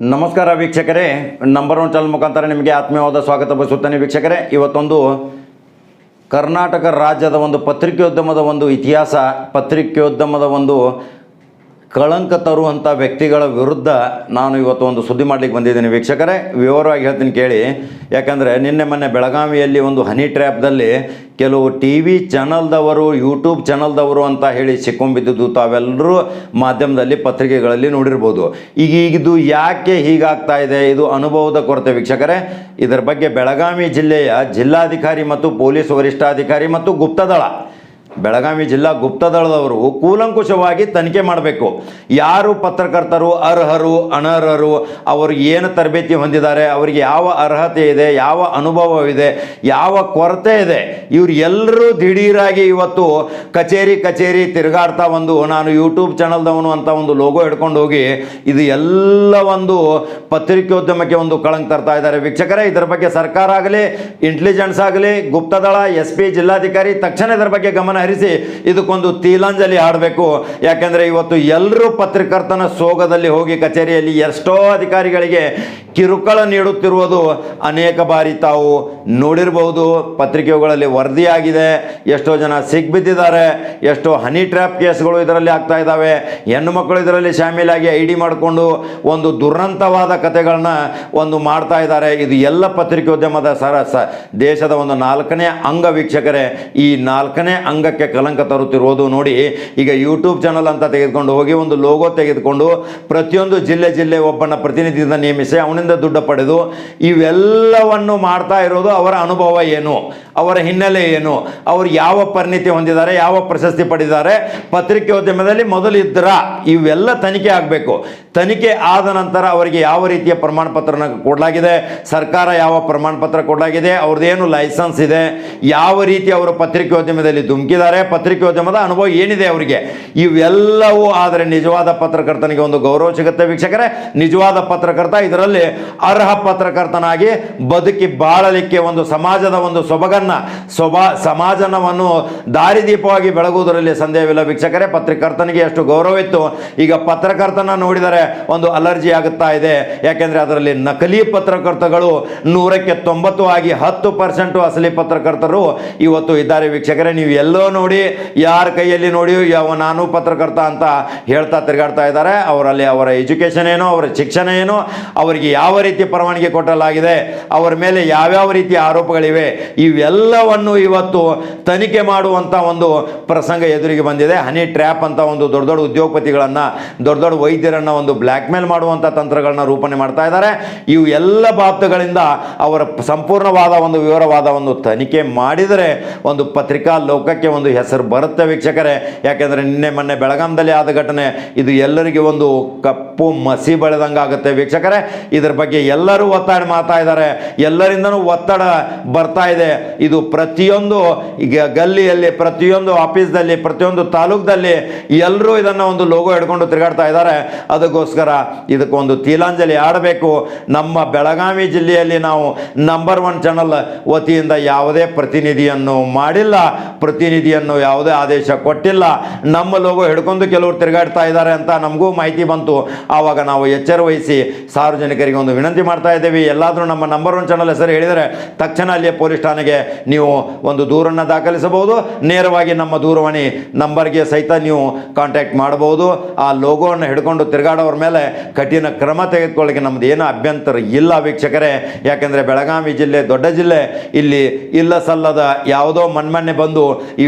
ನಮಸ್ಕಾರ ವೀಕ್ಷಕರೇ. Number one channel ಮುಖಾಂತರ ನಿಮಗೆ ಆತ್ಮೀಯವಾದ ಸ್ವಾಗತ ಬಯಸುತ್ತೇನೆ ವೀಕ್ಷಕರೇ. ಇವತ್ತೊಂದು ಕರ್ನಾಟಕ ರಾಜ್ಯದ ಒಂದು ಪತ್ರಿಕೋದ್ಯಮದ ಒಂದು ಇತಿಹಾಸ, ಪತ್ರಿಕೋದ್ಯಮದ ಒಂದು ಕಳಂಕ ತರುವಂಥ ವ್ಯಕ್ತಿಗಳ ವಿರುದ್ಧ ನಾನು ಇವತ್ತು ಒಂದು ಸುದ್ದಿ ಮಾಡಲಿಕ್ಕೆ ಬಂದಿದ್ದೀನಿ ವೀಕ್ಷಕರೇ. ವಿವರವಾಗಿ ಹೇಳ್ತೀನಿ ಕೇಳಿ. ಯಾಕಂದರೆ ನಿನ್ನೆ ಮೊನ್ನೆ ಬೆಳಗಾವಿಯಲ್ಲಿ ಒಂದು ಹನಿ ಟ್ರ್ಯಾಪ್ದಲ್ಲಿ ಕೆಲವು ಟಿ ವಿ ಚಾನಲ್ದವರು ಯೂಟ್ಯೂಬ್ ಚಾನಲ್ದವರು ಅಂತ ಹೇಳಿ ಸಿಕ್ಕೊಂಬಿದ್ದುದು ತಾವೆಲ್ಲರೂ ಮಾಧ್ಯಮದಲ್ಲಿ ಪತ್ರಿಕೆಗಳಲ್ಲಿ ನೋಡಿರ್ಬೋದು. ಈಗ ಇದು ಯಾಕೆ ಹೀಗಾಗ್ತಾ ಇದೆ? ಇದು ಅನುಭವದ ಕೊರತೆ ವೀಕ್ಷಕರೇ. ಇದರ ಬಗ್ಗೆ ಬೆಳಗಾವಿ ಜಿಲ್ಲೆಯ ಜಿಲ್ಲಾಧಿಕಾರಿ ಮತ್ತು ಪೊಲೀಸ್ ವರಿಷ್ಠಾಧಿಕಾರಿ ಮತ್ತು ಗುಪ್ತದಳ ಬೆಳಗಾವಿ ಜಿಲ್ಲಾ ಗುಪ್ತದಳದವರು ಕೂಲಂಕುಷವಾಗಿ ತನಿಖೆ ಮಾಡಬೇಕು. ಯಾರು ಪತ್ರಕರ್ತರು, ಅರ್ಹರು, ಅನರ್ಹರು, ಅವರು ಏನು ತರಬೇತಿ ಹೊಂದಿದ್ದಾರೆ, ಅವರಿಗೆ ಯಾವ ಅರ್ಹತೆ ಇದೆ, ಯಾವ ಅನುಭವವಿದೆ, ಯಾವ ಕೊರತೆ ಇದೆ, ಇವ್ರು ಎಲ್ಲರೂ ದಿಢೀರಾಗಿ ಇವತ್ತು ಕಚೇರಿ ಕಚೇರಿ ತಿರುಗಾಡ್ತಾ ಒಂದು ನಾನು ಯೂಟ್ಯೂಬ್ ಚಾನಲ್ದವನು ಅಂತ ಒಂದು ಲೋಗೋ ಹಿಡ್ಕೊಂಡು ಹೋಗಿ, ಇದು ಎಲ್ಲ ಒಂದು ಪತ್ರಿಕೋದ್ಯಮಕ್ಕೆ ಒಂದು ಕಳಂಕ ತರ್ತಾ ಇದ್ದಾರೆ. ವೀಕ್ಷಕರೇ, ಇದರ ಬಗ್ಗೆ ಸರ್ಕಾರ ಆಗಲಿ ಇಂಟೆಲಿಜೆನ್ಸ್ ಆಗಲಿ, ಗುಪ್ತದಳ ಎಸ್ ಪಿ ಜಿಲ್ಲಾಧಿಕಾರಿ, ತಕ್ಷಣ ಇದರ ಬಗ್ಗೆ ಗಮನ ಹರಿಸಿ ಇದಕ್ಕೊಂದು ತೀಲಾಂಜಲಿ ಆಡಬೇಕು ಯಾಕೆಂದರೆ ಇವತ್ತು ಎಲ್ಲರೂ ಪತ್ರಕರ್ತನ ಸೋಗದಲ್ಲಿ ಹೋಗಿ ಕಚೇರಿಯಲ್ಲಿ ಎಷ್ಟೋ ಅಧಿಕಾರಿಗಳಿಗೆ ಕಿರುಕುಳ ನೀಡುತ್ತಿರುವುದು ಅನೇಕ ಬಾರಿ ತಾವು ನೋಡಿರಬಹುದು ಪತ್ರಿಕೆಗಳಲ್ಲಿ ವರದಿಯಾಗಿದೆ. ಎಷ್ಟೋ ಜನ ಸಿಗ್ಬಿದ್ದಿದ್ದಾರೆ ಎಷ್ಟೋ ಹನಿ ಟ್ರ್ಯಾಪ್ ಕೇಸ್ಗಳು ಇದರಲ್ಲಿ ಆಗ್ತಾ ಇದ್ದಾವೆ. ಹೆಣ್ಣು ಮಕ್ಕಳು ಇದರಲ್ಲಿ ಶಾಮೀಲಾಗಿ ಐ ಡಿ ಮಾಡಿಕೊಂಡು ಒಂದು ದುರಂತವಾದ ಕಥೆಗಳನ್ನ ಒಂದು ಮಾಡ್ತಾ ಇದ್ದಾರೆ. ಇದು ಎಲ್ಲ ಪತ್ರಿಕೋದ್ಯಮದ ಸರ ದೇಶದ ಒಂದು ನಾಲ್ಕನೇ ಅಂಗ ವೀಕ್ಷಕರೇ. ಈ ನಾಲ್ಕನೇ ಕಲಂಕ ತರುತ್ತಿರುವುದು ನೋಡಿ ಈಗ ಯೂಟ್ಯೂಬ್ ಚಾನಲ್ ಅಂತ ತೆಗೆದುಕೊಂಡು ಹೋಗಿ ಒಂದು ಲೋಗೋ ತೆಗೆದುಕೊಂಡು ಪ್ರತಿಯೊಂದು ಜಿಲ್ಲೆ ಜಿಲ್ಲೆ ಒಬ್ಬನ ಪ್ರತಿನಿಧಿಯಿಂದ ನೇಮಿಸಿ ಅವನಿಂದ ದುಡ್ಡು ಪಡೆದು ಇವೆಲ್ಲವನ್ನು ಮಾಡ್ತಾ ಇರೋದು ಅವರ ಅನುಭವ ಏನು? ಅವರ ಹಿನ್ನೆಲೆ ಏನು? ಅವರು ಯಾವ ಪರಿಣಿತಿ ಹೊಂದಿದ್ದಾರೆ? ಯಾವ ಪ್ರಶಸ್ತಿ ಪಡೆದಿದ್ದಾರೆ? ಪತ್ರಿಕೋದ್ಯಮದಲ್ಲಿ ಮೊದಲು ಇದ್ದರ ಇವೆಲ್ಲ ತನಿಖೆ ಆಗಬೇಕು. ತನಿಖೆ ಆದ ನಂತರ ಅವರಿಗೆ ಯಾವ ರೀತಿಯ ಪ್ರಮಾಣ ಪತ್ರನ ಕೊಡಲಾಗಿದೆ? ಸರ್ಕಾರ ಯಾವ ಪ್ರಮಾಣ ಪತ್ರ ಕೊಡಲಾಗಿದೆ? ಅವ್ರದ್ದೇನು ಲೈಸೆನ್ಸ್ ಇದೆ? ಯಾವ ರೀತಿ ಅವರು ಪತ್ರಿಕೋದ್ಯಮದಲ್ಲಿ ಧುಮುಕಿದ್ದಾರೆ? ಪತ್ರಿಕೋದ್ಯಮದ ಅನುಭವ ಏನಿದೆ ಅವರಿಗೆ? ಇವೆಲ್ಲವೂ ಆದರೆ ನಿಜವಾದ ಪತ್ರಕರ್ತನಿಗೆ ಒಂದು ಗೌರವ ಸಿಗುತ್ತೆ ವೀಕ್ಷಕರೇ. ನಿಜವಾದ ಪತ್ರಕರ್ತ ಇದರಲ್ಲಿ ಅರ್ಹ ಪತ್ರಕರ್ತನಾಗಿ ಬದುಕಿ ಬಾಳಲಿಕ್ಕೆ ಒಂದು ಸಮಾಜದ ಒಂದು ಸೊಬಗನ್ನ, ಸೊಬಾ, ಸಮಾಜನವನ್ನು ದಾರಿದೀಪವಾಗಿ ಬೆಳಗುವುದರಲ್ಲಿ ಸಂದೇಹವಿಲ್ಲ ವೀಕ್ಷಕರೇ. ಪತ್ರಕರ್ತನಿಗೆ ಎಷ್ಟು ಗೌರವ ಇತ್ತು, ಈಗ ಪತ್ರಕರ್ತನ ನೋಡಿದರೆ ಒಂದು ಅಲರ್ಜಿ ಆಗುತ್ತಾ ಇದೆ. ಯಾಕೆಂದರೆ ಅದರಲ್ಲಿ ನಕಲಿ ಪತ್ರಕರ್ತಗಳು ನೂರಕ್ಕೆ ತೊಂಬತ್ತು ಆಗಿ ಹತ್ತು ಪರ್ಸೆಂಟು ಅಸಲಿ ಪತ್ರಕರ್ತರು ಇವತ್ತು ಇದ್ದಾರೆ ವೀಕ್ಷಕರೇ. ನೀವು ಎಲ್ಲೋ ನೋಡಿ, ಯಾರ ಕೈಯಲ್ಲಿ ನೋಡಿ, ಯಾವ ನಾನು ಪತ್ರಕರ್ತ ಅಂತ ಹೇಳ್ತಾ ತಿರುಗಾಡ್ತಾ ಇದ್ದಾರೆ. ಅವರಲ್ಲಿ ಅವರ ಎಜುಕೇಷನ್ ಏನೋ, ಅವರ ಶಿಕ್ಷಣ ಏನೋ, ಅವರಿಗೆ ಯಾವ ರೀತಿ ಪರವಾನಗಿ ಕೊಟ್ಟಲಾಗಿದೆ, ಅವರ ಮೇಲೆ ಯಾವ್ಯಾವ ರೀತಿಯ ಆರೋಪಗಳಿವೆ, ಇವೆಲ್ಲವನ್ನು ಇವತ್ತು ತನಿಖೆ ಮಾಡುವಂಥ ಒಂದು ಪ್ರಸಂಗ ಎದುರಿಗೆ ಬಂದಿದೆ. ಹನಿ ಟ್ರ್ಯಾಪ್ ಅಂತ ಒಂದು ದೊಡ್ಡ ದೊಡ್ಡ ಉದ್ಯೋಗಪತಿಗಳನ್ನ, ದೊಡ್ಡ ದೊಡ್ಡ ವೈದ್ಯರನ್ನ ಒಂದು ಬ್ಲ್ಯಾಕ್ ಮೇಲ್ ಮಾಡುವಂಥ ತಂತ್ರಗಳನ್ನ ರೂಪಣೆ ಮಾಡ್ತಾ ಇದ್ದಾರೆ. ಇವು ಎಲ್ಲ ಬಾಬ್ತುಗಳಿಂದ ಅವರ ಸಂಪೂರ್ಣವಾದ ಒಂದು ವಿವರವಾದ ಒಂದು ತನಿಖೆ ಮಾಡಿದರೆ, ಒಂದು ಪತ್ರಿಕಾ ಲೋಕಕ್ಕೆ ಒಂದು ಹೆಸರು ಬರುತ್ತೆ ವೀಕ್ಷಕರೇ. ಯಾಕೆಂದರೆ ನಿನ್ನೆ ಮೊನ್ನೆ ಬೆಳಗಾಂದಲ್ಲಿ ಆದ ಘಟನೆ, ಇದು ಎಲ್ಲರಿಗೆ ಒಂದು ಕಪ್ಪು ಮಸಿ ಬೆಳೆದಂಗೆ ಆಗುತ್ತೆ ವೀಕ್ಷಕರೇ. ಇದರ ಬಗ್ಗೆ ಎಲ್ಲರೂ ಒತ್ತಡ ಮಾಡ್ತಾ ಇದ್ದಾರೆ. ಎಲ್ಲರಿಂದನೂ ಒತ್ತಡ ಬರ್ತಾ ಇದೆ. ಇದು ಪ್ರತಿಯೊಂದು ಈಗ ಗಲ್ಲಿಯಲ್ಲಿ, ಪ್ರತಿಯೊಂದು ಆಫೀಸ್ದಲ್ಲಿ, ಪ್ರತಿಯೊಂದು ತಾಲೂಕಲ್ಲಿ ಎಲ್ಲರೂ ಇದನ್ನು ಒಂದು ಲೋಗೋ ಹಿಡ್ಕೊಂಡು ತಿರುಗಾಡ್ತಾ ಇದ್ದಾರೆ. ಅದಕ್ಕೋಸ್ಕರ ಇದಕ್ಕೊಂದು ತೀಲಾಂಜಲಿ ಆಡಬೇಕು ನಮ್ಮ ಬೆಳಗಾವಿ ಜಿಲ್ಲೆಯಲ್ಲಿ ನಾವು ನಂಬರ್ ಒನ್ ಚಾನಲ್ ವತಿಯಿಂದ ಯಾವುದೇ ಪ್ರತಿನಿಧಿಯನ್ನು ಮಾಡಿಲ್ಲ. ಪ್ರತಿನಿಧಿಯನ್ನು ಯಾವುದೇ ಆದೇಶ ಕೊಟ್ಟಿಲ್ಲ. ನಮ್ಮ ಲೋಗೋ ಹಿಡ್ಕೊಂಡು ಕೆಲವರು ತಿರುಗಾಡ್ತಾ ಇದ್ದಾರೆ ಅಂತ ನಮಗೂ ಮಾಹಿತಿ ಬಂತು. ಆವಾಗ ನಾವು ಎಚ್ಚರ ವಹಿಸಿ ಸಾರ್ವಜನಿಕರಿಗೆ ಒಂದು ವಿನಂತಿ ಮಾಡ್ತಾ ಇದ್ದೇವೆ. ಎಲ್ಲಾದರೂ ನಮ್ಮ ನಂಬರ್ ಒನ್ ಚಾನಲ್ ಹೆಸರು ಹೇಳಿದರೆ ತಕ್ಷಣ ಅಲ್ಲಿಯ ಪೊಲೀಸ್ ಠಾಣೆಗೆ ನೀವು ಒಂದು ದೂರನ್ನು ದಾಖಲಿಸಬಹುದು. ನೇರವಾಗಿ ನಮ್ಮ ದೂರವಾಣಿ ನಂಬರ್ಗೆ ಸಹಿತ ನೀವು ಕಾಂಟ್ಯಾಕ್ಟ್ ಮಾಡಬಹುದು. ಆ ಲೋಗೋವನ್ನು ಹಿಡ್ಕೊಂಡು ತಿರುಗಾಡೋರ ಮೇಲೆ ಕಠಿಣ ಕ್ರಮ ತೆಗೆದುಕೊಳ್ಳಿಕ್ಕೆ ನಮ್ಮದು ಏನು ಅಭ್ಯಂತರ ಇಲ್ಲ ವೀಕ್ಷಕರೇ. ಯಾಕೆಂದರೆ ಬೆಳಗಾವಿ ಜಿಲ್ಲೆ ದೊಡ್ಡ ಜಿಲ್ಲೆ. ಇಲ್ಲಿ ಇಲ್ಲ ಸಲ್ಲದ ಯಾವುದೋ ಮನ್ಮನ್ನೆ ಬಂದು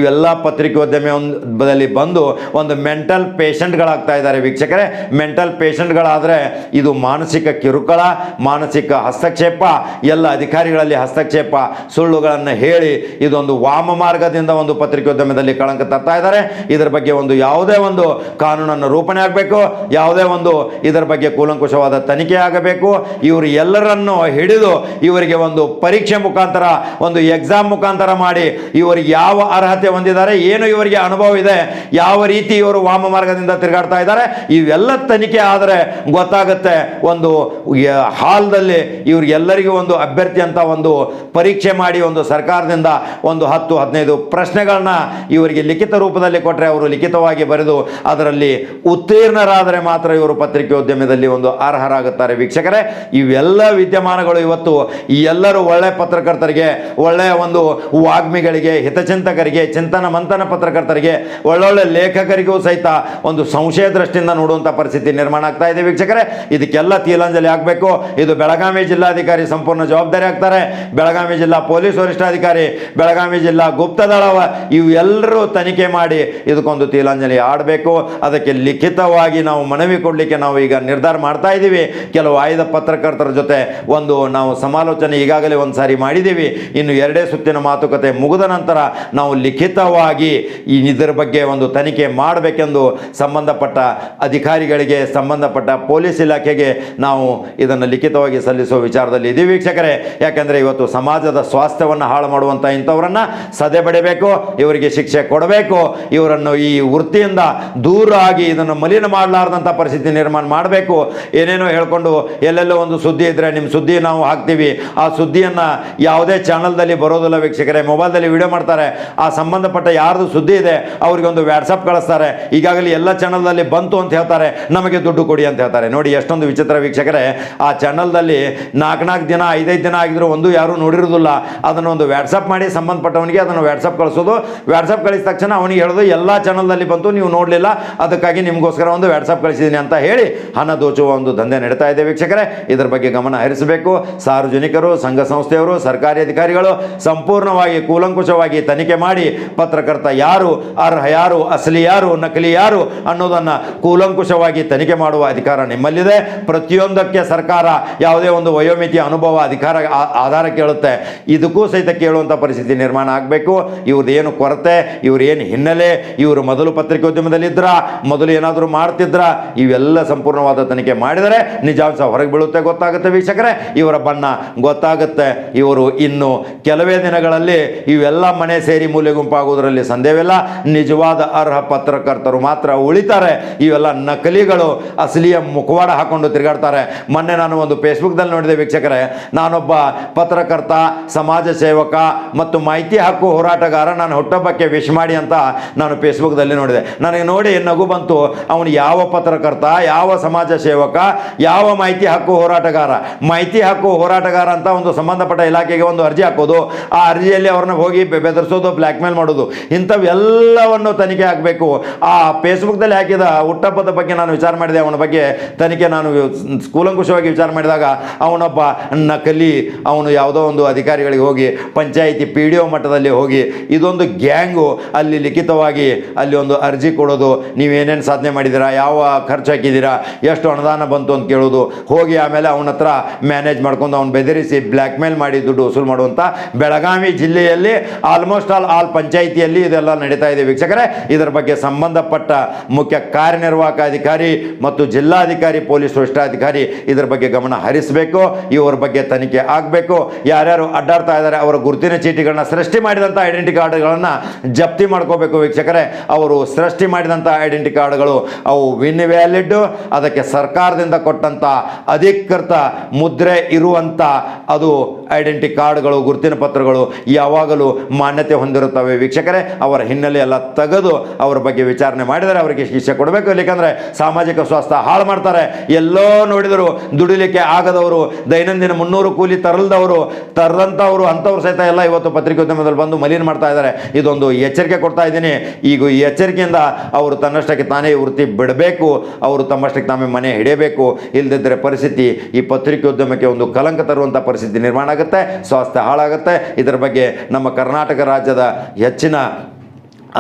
ಇವೆಲ್ಲ ಪತ್ರಿಕೋದ್ಯಮದಲ್ಲಿ ಬಂದು ಒಂದು ಮೆಂಟಲ್ ಪೇಷಂಟ್ಗಳಾಗ್ತಾ ಇದ್ದಾರೆ ವೀಕ್ಷಕರೇ. ಮೆಂಟಲ್ ಪೇಷಂಟ್ಗಳಾದರೆ ಇದು ಮಾನಸಿಕ ಕಿರುಕುಳ, ಮಾನಸಿಕ ಹಸ್ತಕ್ಷೇಪ, ಎಲ್ಲ ಅಧಿಕಾರಿಗಳಲ್ಲಿ ಹಸ್ತಕ್ಷೇಪ, ಸುಳ್ಳುಗಳನ್ನು ಹೇಳಿ ಇದೊಂದು ವಾಮ ಮಾರ್ಗದಿಂದ ಒಂದು ಪತ್ರಿಕೋದ್ಯಮದಲ್ಲಿ ಕಳಂಕ ತರ್ತಾ ಇದ್ದಾರೆ. ಇದರ ಬಗ್ಗೆ ಒಂದು ಯಾವುದೇ ಒಂದು ಕಾನೂನನ್ನು ರೂಪಣೆ ಆಗಬೇಕು, ಯಾವುದೇ ಒಂದು ಇದರ ಬಗ್ಗೆ ಕೂಲಂಕುಷವಾದ ತನಿಖೆ ಆಗಬೇಕು. ಇವರು ಎಲ್ಲರನ್ನು ಹಿಡಿದು ಇವರಿಗೆ ಒಂದು ಪರೀಕ್ಷೆ ಮುಖಾಂತರ, ಒಂದು ಎಕ್ಸಾಮ್ ಮುಖಾಂತರ ಮಾಡಿ ಇವರಿಗೆ ಯಾವ ಅರ್ಹತೆ ಹೊಂದಿದ್ದಾರೆ, ಏನು ಇವರಿಗೆ ಅನುಭವ ಇದೆ, ಯಾವ ರೀತಿ ಇವರು ವಾಮ ಮಾರ್ಗದಿಂದ ತಿರುಗಾಡ್ತಾ ಇದ್ದಾರೆ, ಇವೆಲ್ಲ ತನಿಖೆ ಆದರೆ ಗೊತ್ತಾಗುತ್ತೆ ಒಂದು ಹಾಲ್ದಲ್ಲಿ ಇವ್ರಿಗೆಲ್ಲರಿಗೂ ಒಂದು ಅಭ್ಯರ್ಥಿ ಅಂತ ಒಂದು ಪರೀಕ್ಷೆ ಮಾಡಿ ಒಂದು ಸರ್ಕಾರದಿಂದ ಒಂದು ಹತ್ತು, ಹದಿನೈದು ಪ್ರಶ್ನೆಗಳನ್ನ ಇವರಿಗೆ ಲಿಖಿತ ರೂಪದಲ್ಲಿ ಕೊಟ್ಟರೆ ಅವರು ಲಿಖಿತವಾಗಿ ಬರೆದು ಅದರಲ್ಲಿ ಉತ್ತೀರ್ಣರಾದರೆ ಮಾತ್ರ ಇವರು ಪತ್ರಿಕೋದ್ಯಮದಲ್ಲಿ ಒಂದು ಅರ್ಹರಾಗುತ್ತಾರೆ. ವೀಕ್ಷಕರೇ, ಇವೆಲ್ಲ ವಿದ್ಯಮಾನಗಳು ಇವತ್ತು ಎಲ್ಲರೂ ಒಳ್ಳೆ ಪತ್ರಕರ್ತರಿಗೆ, ಒಳ್ಳೆಯ ಒಂದು ವಾಗ್ಮಿಗಳಿಗೆ, ಹಿತಚಿಂತಕರಿಗೆ ಚಿಂತನ ಮಂಥನ ಪತ್ರಕರ್ತರಿಗೆ, ಒಳ್ಳೊಳ್ಳೆ ಲೇಖಕರಿಗೂ ಸಹಿತ ಒಂದು ಸಂಶಯ ದೃಷ್ಟಿಯಿಂದ ನೋಡುವಂಥ ಪರಿಸ್ಥಿತಿ ನಿರ್ಮಾಣ ಆಗ್ತಾ ಇದೆ. ವೀಕ್ಷಕರೇ, ಇದಕ್ಕೆಲ್ಲ ತೀಲಾಂಜಲಿ ಆಗಬೇಕು ಇದು ಬೆಳಗಾವಿ ಜಿಲ್ಲಾಧಿಕಾರಿ ಸಂಪೂರ್ಣ ಜವಾಬ್ದಾರಿ ಆಗ್ತಾರೆ. ಬೆಳಗಾವಿ ಜಿಲ್ಲಾ ಪೊಲೀಸ್ ವರಿಷ್ಠಾಧಿಕಾರಿ, ಬೆಳಗಾವಿ ಜಿಲ್ಲಾ ಗುಪ್ತದಳ ಇವೆಲ್ಲರೂ ತನಿಖೆ ಮಾಡಿ ಇದಕ್ಕೊಂದು ತೀಲಾಂಜಲಿ ಆಡಬೇಕು ಅದಕ್ಕೆ ಲಿಖಿತವಾಗಿ ನಾವು ಮನವಿ ಕೊಡಲಿಕ್ಕೆ ನಾವು ಈಗ ನಿರ್ಧಾರ ಮಾಡ್ತಾ ಇದ್ದೀವಿ. ಕೆಲವು ಆಯ್ದ ಪತ್ರಕರ್ತರ ಜೊತೆ ಒಂದು ನಾವು ಸಮಾಲೋಚನೆ ಈಗಾಗಲೇ ಒಂದು ಸಾರಿ ಮಾಡಿದ್ದೀವಿ. ಇನ್ನು ಎರಡೇ ಸುತ್ತಿನ ಮಾತುಕತೆ ಮುಗಿದ ನಂತರ ನಾವು ಲಿಖಿತವಾಗಿ ಈ ಇದರ ಬಗ್ಗೆ ಒಂದು ತನಿಖೆ ಮಾಡಬೇಕೆಂದು ಸಂಬಂಧಪಟ್ಟ ಅಧಿಕಾರಿಗಳಿಗೆ, ಸಂಬಂಧಪಟ್ಟ ಪೊಲೀಸ್ ಇಲಾಖೆಗೆ ನಾವು ಇದನ್ನು ಲಿಖಿತವಾಗಿ ಸಲ್ಲಿಸುವ ವಿಚಾರದಲ್ಲಿ ಇದೀವಿ. ವೀಕ್ಷಕರೇ, ಯಾಕೆಂದರೆ ಇವತ್ತು ಸಮಾಜದ ಸ್ವಾಸ್ಥ್ಯವನ್ನು ಹಾಳು ಮಾಡುವಂಥ ಇಂಥವರನ್ನು ಸದೆ ಬಡಿಬೇಕು, ಇವರಿಗೆ ಶಿಕ್ಷೆ ಕೊಡಬೇಕು, ಇವರನ್ನು ಈ ವೃತ್ತಿಯಿಂದ ದೂರ ಆಗಿ ಇದನ್ನು ಮಲಿನ ಮಾಡಲಾರ್ದಂಥ ಪರಿಸ್ಥಿತಿ ನಿರ್ಮಾಣ ಮಾಡಬೇಕು. ಏನೇನೋ ಹೇಳ್ಕೊಂಡು ಎಲ್ಲೆಲ್ಲೋ ಒಂದು ಸುದ್ದಿ ಇದ್ದರೆ ನಿಮ್ಮ ಸುದ್ದಿ ನಾವು ಹಾಕ್ತೀವಿ. ಆ ಸುದ್ದಿಯನ್ನು ಯಾವುದೇ ಚಾನಲ್ದಲ್ಲಿ ಬರೋದಿಲ್ಲ ವೀಕ್ಷಕರೇ ಮೊಬೈಲ್ದಲ್ಲಿ ವಿಡಿಯೋ ಮಾಡ್ತಾರೆ. ಆ ಸಂಬಂಧಪಟ್ಟ ಯಾರ್ದು ಸುದ್ದಿ ಇದೆ, ಅವ್ರಿಗೆ ಒಂದು ವ್ಯಾಟ್ಸಪ್ ಕಳಿಸ್ತಾರೆ. ಈಗಾಗಲೇ ಎಲ್ಲ ಚಾನಲ್ನಲ್ಲಿ ಬಂತು ಅಂತ ಹೇಳ್ತಾರೆ. ನಮಗೆ ದುಡ್ಡು ಕೊಡಿ ಅಂತ ಹೇಳ್ತಾರೆ. ನೋಡಿ, ಎಷ್ಟೊಂದು ವಿಚಿತ್ರ ವೀಕ್ಷಕರೇ, ಆ ಚಾನಲ್ದಲ್ಲಿ ನಾಲ್ಕು ನಾಲ್ಕು ದಿನ, ಐದೈದು ದಿನ ಆಗಿದ್ರು ಒಂದು ಯಾರು ನೋಡಿರೋದಿಲ್ಲ. ಅದನ್ನು ಒಂದು ವ್ಯಾಟ್ಸಪ್ ಮಾಡಿ, ಸಂಬಂಧಪಟ್ಟವನಿಗೆ ಅದನ್ನು ವ್ಯಾಟ್ಸಪ್ ಕಳಿಸೋದು. ವ್ಯಾಟ್ಸಪ್ ಕಳಿಸಿದ ತಕ್ಷಣ ಅವನಿಗೆ ಹೇಳೋದು, ಎಲ್ಲ ಚಾನಲ್ನಲ್ಲಿ ಬಂತು, ನೀವು ನೋಡಲಿಲ್ಲ. ಅದಕ್ಕಾಗಿ ನಿಮಗೋಸ್ಕರ ಒಂದು ವ್ಯಾಟ್ಸಪ್ ಕಳಿಸಿದ್ದೀನಿ ಅಂತ ಹೇಳಿ ಹಣ ದೋಚುವ ಒಂದು ದಂಧೆ ನಡೀತಾ ಇದೆ ವೀಕ್ಷಕರೇ. ಇದರ ಬಗ್ಗೆ ಗಮನ ಹರಿಸಬೇಕು. ಸಾರ್ವಜನಿಕರು, ಸಂಘ ಸಂಸ್ಥೆಯವರು, ಸರ್ಕಾರಿ ಅಧಿಕಾರಿಗಳು, ಸಂಪೂರ್ಣವಾಗಿ ಕೂಲಂಕುಷವಾಗಿ ತನಿಖೆ ಮಾಡಿ ಪತ್ರಕರ್ತ ಯಾರು, ಅರ್ಹ ಯಾರು, ಅಸಲಿ ಯಾರು, ನಕಲಿ ಯಾರು ಅನ್ನೋದನ್ನು ಕೂಲಂಕುಷವಾಗಿ ತನಿಖೆ ಮಾಡುವ ಅಧಿಕಾರ ನಿಮ್ಮಲ್ಲಿದೆ. ಪ್ರತಿಯೊಂದಕ್ಕೆ ಸರ್ಕಾರ ಯಾವುದೇ ಒಂದು ವಯೋಮಿತಿಯ ಅನುಭವ ಅಧಿಕಾರ ಆಧಾರ ಕೇಳುತ್ತೆ. ಇದಕ್ಕೂ ಸಹಿತ ಕೇಳುವಂಥ ಪರಿಸ್ಥಿತಿ ನಿರ್ಮಾಣ ಆಗಬೇಕು. ಇವ್ರದ್ದು ಏನು ಕೊರತೆ, ಇವರೇನು ಹಿನ್ನೆಲೆ, ಇವರು ಮೊದಲು ಪತ್ರಿಕೋದ್ಯಮದಲ್ಲಿದ್ರ, ಮೊದಲು ಏನಾದರೂ ಮಾಡ್ತಿದ್ರ, ಇವೆಲ್ಲ ಸಂಪೂರ್ಣವಾದ ತನಿಖೆ ಮಾಡಿದರೆ ನಿಜಾಂಶ ಹೊರಗೆ ಬೀಳುತ್ತೆ ಗೊತ್ತಾಗುತ್ತೆ ವೀಕ್ಷಕರೇ. ಇವರ ಬಣ್ಣ ಗೊತ್ತಾಗುತ್ತೆ. ಇವರು ಇನ್ನು ಕೆಲವೇ ದಿನಗಳಲ್ಲಿ ಇವೆಲ್ಲ ಮನೆ ಸೇರಿ ಮೂಲೆ ಗುಂಪಾಗುವುದರಲ್ಲಿ ಸಂದೇಹವಿಲ್ಲ. ನಿಜವಾದ ಅರ್ಹ ಪತ್ರಕರ್ತರು ಮಾತ್ರ ಉಳಿತಾರೆ. ಇವೆಲ್ಲ ನಕಲಿಗಳು ಅಸಲಿಯ ಮುಖವಾಡ ಹಾಕೊಂಡು ತಿರುಗಾಡ್ತಾರೆ. ಮೊನ್ನೆ ನಾನು ಒಂದು ಫೇಸ್ಬುಕ್ದಲ್ಲಿ ನೋಡಿದೆ ವೀಕ್ಷಕರೇ. ನಾನೊಬ್ಬ ಪತ್ರಕರ್ತ, ಸಮಾಜ ಸೇವಕ ಮತ್ತು ಮಾಹಿತಿ ಹಕ್ಕು ಹೋರಾಟಗಾರ. ನಾನು ಹುಟ್ಟಬ್ಬಕ್ಕೆ ವಿಶ್ ಮಾಡಿ ಅಂತ ನಾನು ಫೇಸ್ಬುಕ್ದಲ್ಲಿ ನೋಡಿದೆ. ನನಗೆ ನೋಡಿ ನಗು ಬಂತು. ಅವನು ಯಾವ ಪತ್ರಕರ್ತ, ಯಾವ ಸಮಾಜ ಸೇವಕ, ಯಾವ ಮಾಹಿತಿ ಹಕ್ಕು ಹೋರಾಟಗಾರ? ಮಾಹಿತಿ ಹಕ್ಕು ಹೋರಾಟಗಾರ ಅಂತ ಒಂದು ಸಂಬಂಧಪಟ್ಟ ಇಲಾಖೆಗೆ ಒಂದು ಅರ್ಜಿ ಹಾಕೋದು. ಆ ಅರ್ಜಿಯಲ್ಲಿ ಅವ್ರನ್ನ ಹೋಗಿ ಬೆದರಿಸೋದು ಬ್ಲ್ಯಾಕ್ ಮೇಲ್ ಇಂಥವೆಲ್ಲವನ್ನು ತನಿಖೆ ಆಗಬೇಕು ಆ ಫೇಸ್ಬುಕ್ದಲ್ಲಿ ಹಾಕಿದ ಹುಟ್ಟಪ್ಪದ ಬಗ್ಗೆ ನಾನು ವಿಚಾರ ಮಾಡಿದೆ. ಅವನ ಬಗ್ಗೆ ತನಿಖೆ ನಾನು ಕೂಲಂಕುಷವಾಗಿ ವಿಚಾರ ಮಾಡಿದಾಗ ಅವನೊಬ್ಬ ನಕಲಿ, ಅವನು ಯಾವುದೋ ಒಂದು ಅಧಿಕಾರಿಗಳಿಗೆ ಹೋಗಿ, ಪಂಚಾಯಿತಿ ಪಿ ಡಿ ಒ ಮಟ್ಟದಲ್ಲಿ ಹೋಗಿ, ಇದೊಂದು ಗ್ಯಾಂಗು. ಅಲ್ಲಿ ಲಿಖಿತವಾಗಿ ಅಲ್ಲಿ ಒಂದು ಅರ್ಜಿ ಕೊಡೋದು. ನೀವೇನೇನು ಸಾಧನೆ ಮಾಡಿದ್ದೀರಾ? ಯಾವ ಖರ್ಚು ಹಾಕಿದ್ದೀರಾ? ಎಷ್ಟು ಅನುದಾನ ಬಂತು ಅಂತ ಕೇಳೋದು. ಹೋಗಿ ಆಮೇಲೆ ಅವನ ಹತ್ರ ಮ್ಯಾನೇಜ್ ಮಾಡ್ಕೊಂಡು ಅವ್ನು ಬೆದರಿಸಿ ಬ್ಲ್ಯಾಕ್ ಮೇಲ್ ಮಾಡಿ ದುಡ್ಡು ವಸೂಲು ಮಾಡುವಂಥ ಬೆಳಗಾವಿ ಜಿಲ್ಲೆಯಲ್ಲಿ ಆಲ್ಮೋಸ್ಟ್ ಆಲ್ ಆಲ್ ಪಂಚಾಯಿತಿಯಲ್ಲಿ ಇದೆಲ್ಲ ನಡೀತಾ ಇದೆ ವೀಕ್ಷಕರೇ. ಇದರ ಬಗ್ಗೆ ಸಂಬಂಧಪಟ್ಟ ಮುಖ್ಯ ಕಾರ್ಯನಿರ್ವಾಹಕ ಅಧಿಕಾರಿ ಮತ್ತು ಜಿಲ್ಲಾಧಿಕಾರಿ, ಪೊಲೀಸ್ ವರಿಷ್ಠಾಧಿಕಾರಿ ಇದರ ಬಗ್ಗೆ ಗಮನ ಹರಿಸಬೇಕು, ಇವರ ಬಗ್ಗೆ ತನಿಖೆ ಆಗಬೇಕು. ಯಾರ್ಯಾರು ಅಡ್ಡಾಡ್ತಾ ಇದ್ದಾರೆ, ಅವರ ಗುರುತಿನ ಚೀಟಿಗಳನ್ನ ಸೃಷ್ಟಿ ಮಾಡಿದಂಥ ಐಡೆಂಟಿ ಕಾರ್ಡ್ಗಳನ್ನು ಜಪ್ತಿ ಮಾಡ್ಕೋಬೇಕು ವೀಕ್ಷಕರೇ. ಅವರು ಸೃಷ್ಟಿ ಮಾಡಿದಂಥ ಐಡೆಂಟಿ ಕಾರ್ಡ್ಗಳು ಅವು ವಿನ್ ವ್ಯಾಲಿಡ್ ಅದಕ್ಕೆ ಸರ್ಕಾರದಿಂದ ಕೊಟ್ಟಂಥ ಅಧಿಕೃತ ಮುದ್ರೆ ಇರುವಂಥ ಅದು ಐಡೆಂಟಿ ಕಾರ್ಡ್ಗಳು ಗುರುತಿನ ಪತ್ರಗಳು ಯಾವಾಗಲೂ ಮಾನ್ಯತೆ ಹೊಂದಿರುತ್ತವೆ. ವೀಕ್ಷಕರೇ, ಅವರ ಹಿನ್ನೆಲೆ ಎಲ್ಲ ತೆಗೆದು ಅವರ ಬಗ್ಗೆ ವಿಚಾರಣೆ ಮಾಡಿದರೆ ಅವರಿಗೆ ಶಿಕ್ಷೆ ಕೊಡಬೇಕು. ಏಕೆಂದರೆ ಸಾಮಾಜಿಕ ಸ್ವಾಸ್ಥ್ಯ ಹಾಳು ಮಾಡ್ತಾರೆ. ಎಲ್ಲೋ ನೋಡಿದರು ದುಡಿಲಿಕ್ಕೆ ಆಗದವರು, ದೈನಂದಿನ ಮುನ್ನೂರು ಕೂಲಿ ತರಲ್ದವರು ತರದಂಥವರು ಅಂಥವ್ರು ಸಹಿತ ಎಲ್ಲ ಇವತ್ತು ಪತ್ರಿಕೋದ್ಯಮದಲ್ಲಿ ಬಂದು ಮಲಿನ ಮಾಡ್ತಾ ಇದ್ದಾರೆ. ಇದೊಂದು ಎಚ್ಚರಿಕೆ ಕೊಡ್ತಾ ಇದ್ದೀನಿ. ಈಗ ಈ ಎಚ್ಚರಿಕೆಯಿಂದ ಅವರು ತನ್ನಷ್ಟಕ್ಕೆ ತಾನೇ ವೃತ್ತಿ ಬಿಡಬೇಕು. ಅವರು ತಮ್ಮಷ್ಟಕ್ಕೆ ತಾವೇ ಮನೆ ಹಿಡಿಯಬೇಕು. ಇಲ್ಲದಿದ್ದರೆ ಪರಿಸ್ಥಿತಿ ಈ ಪತ್ರಿಕೋದ್ಯಮಕ್ಕೆ ಒಂದು ಕಲಂಕ ತರುವಂಥ ಪರಿಸ್ಥಿತಿ ನಿರ್ಮಾಣ ಆಗುತ್ತೆ. ಸ್ವಾಸ್ಥ್ಯ ಹಾಳಾಗುತ್ತೆ. ಇದರ ಬಗ್ಗೆ ನಮ್ಮ ಕರ್ನಾಟಕ ರಾಜ್ಯದ ಹೆಚ್ಚಿನ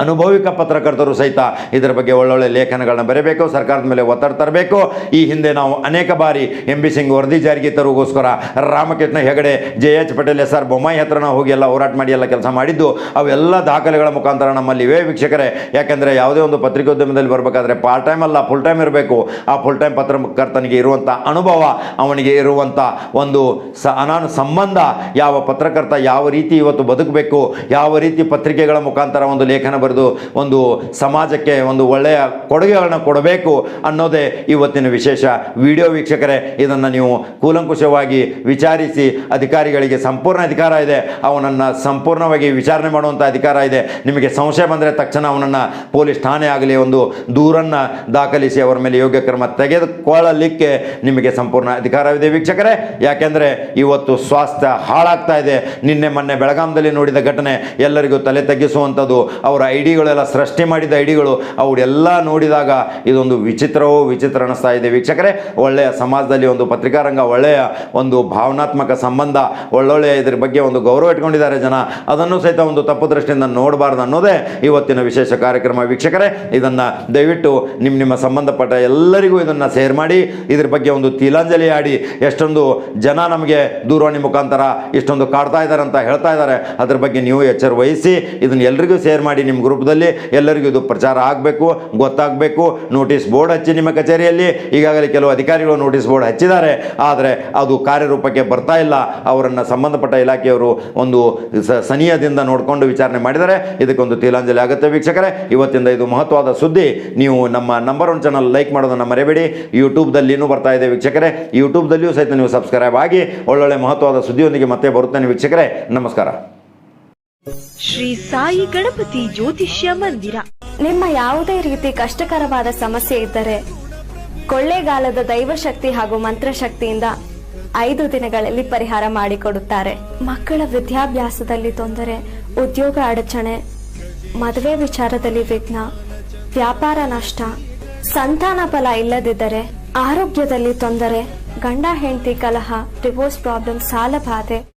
ಅನುಭವಿಕ ಪತ್ರಕರ್ತರು ಸಹಿತ ಇದರ ಬಗ್ಗೆ ಒಳ್ಳೊಳ್ಳೆ ಲೇಖನಗಳನ್ನ ಬರೀಬೇಕು, ಸರ್ಕಾರದ ಮೇಲೆ ಒತ್ತಡ ತರಬೇಕು. ಈ ಹಿಂದೆ ನಾವು ಅನೇಕ ಬಾರಿ ಎಂ ಬಿ ಸಿಂಗ್ ವರದಿ ಜಾರಿಗೆ ತರುಗೋಸ್ಕರ Ramakrishna Hegde, J H Patel S R Bommai ಹತ್ರ ಹೋಗಿ ಎಲ್ಲ ಹೋರಾಟ ಮಾಡಿ ಎಲ್ಲ ಕೆಲಸ ಮಾಡಿದ್ದು. ಅವೆಲ್ಲ ದಾಖಲೆಗಳ ಮುಖಾಂತರ ನಮ್ಮಲ್ಲಿ ಇವೆ ವೀಕ್ಷಕರೇ. ಯಾಕೆಂದರೆ ಯಾವುದೇ ಒಂದು ಪತ್ರಿಕೋದ್ಯಮದಲ್ಲಿ ಬರಬೇಕಾದ್ರೆ ಪಾರ್ಟ್ ಟೈಮ್ ಅಲ್ಲ ಫುಲ್ ಟೈಮ್ ಇರಬೇಕು. ಆ ಫುಲ್ ಟೈಮ್ ಪತ್ರಕರ್ತನಿಗೆ ಇರುವಂಥ ಅನುಭವ, ಅವನಿಗೆ ಇರುವಂಥ ಒಂದು ಸ ಅನಾನು ಸಂಬಂಧ, ಯಾವ ಪತ್ರಕರ್ತ ಯಾವ ರೀತಿ ಇವತ್ತು ಬದುಕಬೇಕು, ಯಾವ ರೀತಿ ಪತ್ರಿಕೆಗಳ ಮುಖಾಂತರ ಒಂದು ಲೇಖನ ಬರೆದು ಒಂದು ಸಮಾಜಕ್ಕೆ ಒಂದು ಒಳ್ಳೆಯ ಕೊಡುಗೆಗಳನ್ನು ಕೊಡಬೇಕು ಅನ್ನೋದೇ ಇವತ್ತಿನ ವಿಶೇಷ. ವಿಡಿಯೋ ವೀಕ್ಷಕರೇ, ಇದನ್ನು ನೀವು ಕೂಲಂಕುಷವಾಗಿ ವಿಚಾರಿಸಿ ಅಧಿಕಾರಿಗಳಿಗೆ ಸಂಪೂರ್ಣ ಅಧಿಕಾರ ಇದೆ. ಅವನನ್ನು ಸಂಪೂರ್ಣವಾಗಿ ವಿಚಾರಣೆ ಮಾಡುವಂಥ ಅಧಿಕಾರ ಇದೆ. ನಿಮಗೆ ಸಂಶಯ ಬಂದರೆ ತಕ್ಷಣ ಅವನನ್ನು ಪೊಲೀಸ್ ಠಾಣೆ ಆಗಲಿ ಒಂದು ದೂರನ್ನು ದಾಖಲಿಸಿ ಅವರ ಮೇಲೆ ಯೋಗ್ಯ ಕ್ರಮ ತೆಗೆದುಕೊಳ್ಳಲಿಕ್ಕೆ ನಿಮಗೆ ಸಂಪೂರ್ಣ ಅಧಿಕಾರವಿದೆ ವೀಕ್ಷಕರೇ. ಯಾಕೆಂದರೆ ಇವತ್ತು ಸ್ವಾಸ್ಥ್ಯ ಹಾಳಾಗ್ತಾ ಇದೆ. ನಿನ್ನೆ ಮೊನ್ನೆ ಬೆಳಗಾಂದಲ್ಲಿ ನೋಡಿದ ಘಟನೆ ಎಲ್ಲರಿಗೂ ತಲೆ ತಗ್ಗಿಸುವಂಥದ್ದು ಅವರ ಐಡಿಗಳೆಲ್ಲ ಸೃಷ್ಟಿ ಮಾಡಿದ ಐಡಿಗಳು, ಅವರೆಲ್ಲ ನೋಡಿದಾಗ ಇದೊಂದು ವಿಚಿತ್ರವೋ ವಿಚಿತ್ರ ಅನ್ನಿಸ್ತಾ ಇದೆ. ವೀಕ್ಷಕರೇ, ಒಳ್ಳೆಯ ಸಮಾಜದಲ್ಲಿ ಒಂದು ಪತ್ರಿಕಾರಂಗ, ಒಳ್ಳೆಯ ಒಂದು ಭಾವನಾತ್ಮಕ ಸಂಬಂಧ, ಒಳ್ಳೊಳ್ಳೆಯ ಇದ್ರ ಬಗ್ಗೆ ಒಂದು ಗೌರವ ಇಟ್ಕೊಂಡಿದ್ದಾರೆ ಜನ. ಅದನ್ನು ಸಹಿತ ಒಂದು ತಪ್ಪು ದೃಷ್ಟಿಯಿಂದ ನೋಡಬಾರ್ದು ಅನ್ನೋದೇ ಇವತ್ತಿನ ವಿಶೇಷ ಕಾರ್ಯಕ್ರಮ. ವೀಕ್ಷಕರೇ, ಇದನ್ನು ದಯವಿಟ್ಟು ನಿಮ್ಮ ನಿಮ್ಮ ಸಂಬಂಧಪಟ್ಟ ಎಲ್ಲರಿಗೂ ಇದನ್ನು ಶೇರ್ ಮಾಡಿ, ಇದ್ರ ಬಗ್ಗೆ ಒಂದು ತಿಲಾಂಜಲಿ ಆಡಿ, ಎಷ್ಟೊಂದು ಜನ ನಮಗೆ ದೂರವಾಣಿ ಮುಖಾಂತರ ಇಷ್ಟೊಂದು ಕಾಡ್ತಾ ಇದ್ದಾರೆ ಅಂತ ಹೇಳ್ತಾ ಇದ್ದಾರೆ. ಅದ್ರ ಬಗ್ಗೆ ನೀವು ಎಚ್ಚರ ವಹಿಸಿ, ಇದನ್ನು ಎಲ್ರಿಗೂ ಶೇರ್ ಮಾಡಿ, ನಿಮ್ಮ ಗ್ರೂಪ್ದಲ್ಲಿ ಎಲ್ಲರಿಗೂ ಇದು ಪ್ರಚಾರ ಆಗಬೇಕು, ಗೊತ್ತಾಗಬೇಕು. ನೋಟಿಸ್ ಬೋರ್ಡ್ ಹಚ್ಚಿ ನಿಮ್ಮ ಕಚೇರಿಯಲ್ಲಿ. ಈಗಾಗಲೇ ಕೆಲವು ಅಧಿಕಾರಿಗಳು ನೋಟಿಸ್ ಬೋರ್ಡ್ ಹಚ್ಚಿದ್ದಾರೆ. ಆದರೆ ಅದು ಕಾರ್ಯರೂಪಕ್ಕೆ ಬರ್ತಾ ಇಲ್ಲ. ಅವರನ್ನು ಸಂಬಂಧಪಟ್ಟ ಇಲಾಖೆಯವರು ಒಂದು ಸನಿಯದಿಂದ ನೋಡಿಕೊಂಡು ವಿಚಾರಣೆ ಮಾಡಿದ್ದಾರೆ. ಇದಕ್ಕೊಂದು ತೀಲಾಂಜಲಿ ಆಗುತ್ತೆ ವೀಕ್ಷಕರೇ. ಇವತ್ತಿಂದ ಇದು ಮಹತ್ವದ ಸುದ್ದಿ. ನೀವು ನಮ್ಮ ನಂಬರ್ ಒನ್ ಚಾನಲ್ ಲೈಕ್ ಮಾಡೋದನ್ನು ಮರೆಯಬೇಡಿ. ಯೂಟ್ಯೂಬ್ದಲ್ಲಿನೂ ಬರ್ತಾ ಇದೆ ವೀಕ್ಷಕರೇ. ಯೂಟ್ಯೂಬ್ದಲ್ಲಿಯೂ ಸಹಿತ ನೀವು ಸಬ್ಸ್ಕ್ರೈಬ್ ಆಗಿ ಒಳ್ಳೊಳ್ಳೆ ಮಹತ್ವದ ಸುದ್ದಿಯೊಂದಿಗೆ ಮತ್ತೆ ಬರುತ್ತೇನೆ ವೀಕ್ಷಕರೇ. ನಮಸ್ಕಾರ. ಶ್ರೀ ಸಾಯಿ ಗಣಪತಿ ಜ್ಯೋತಿಷ್ಯ ಮಂದಿರ. ನಿಮ್ಮ ಯಾವುದೇ ರೀತಿ ಕಷ್ಟಕರವಾದ ಸಮಸ್ಯೆ ಇದ್ದರೆ, ಕೊಳ್ಳೇಗಾಲದ ದೈವಶಕ್ತಿ ಹಾಗೂ ಮಂತ್ರಶಕ್ತಿಯಿಂದ ಐದು ದಿನಗಳಲ್ಲಿ ಪರಿಹಾರ ಮಾಡಿಕೊಡುತ್ತಾರೆ. ಮಕ್ಕಳ ವಿದ್ಯಾಭ್ಯಾಸದಲ್ಲಿ ತೊಂದರೆ, ಉದ್ಯೋಗ ಅಡಚಣೆ, ಮದುವೆ ವಿಚಾರದಲ್ಲಿ ವಿಘ್ನ, ವ್ಯಾಪಾರ ನಷ್ಟ, ಸಂತಾನ ಫಲ ಇಲ್ಲದಿದ್ದರೆ, ಆರೋಗ್ಯದಲ್ಲಿ ತೊಂದರೆ, ಗಂಡ ಹೆಂಡತಿ ಕಲಹ ಡಿವೋರ್ಸ್ ಪ್ರಾಬ್ಲಮ್ ಸಾಲ ಬಾಧೆ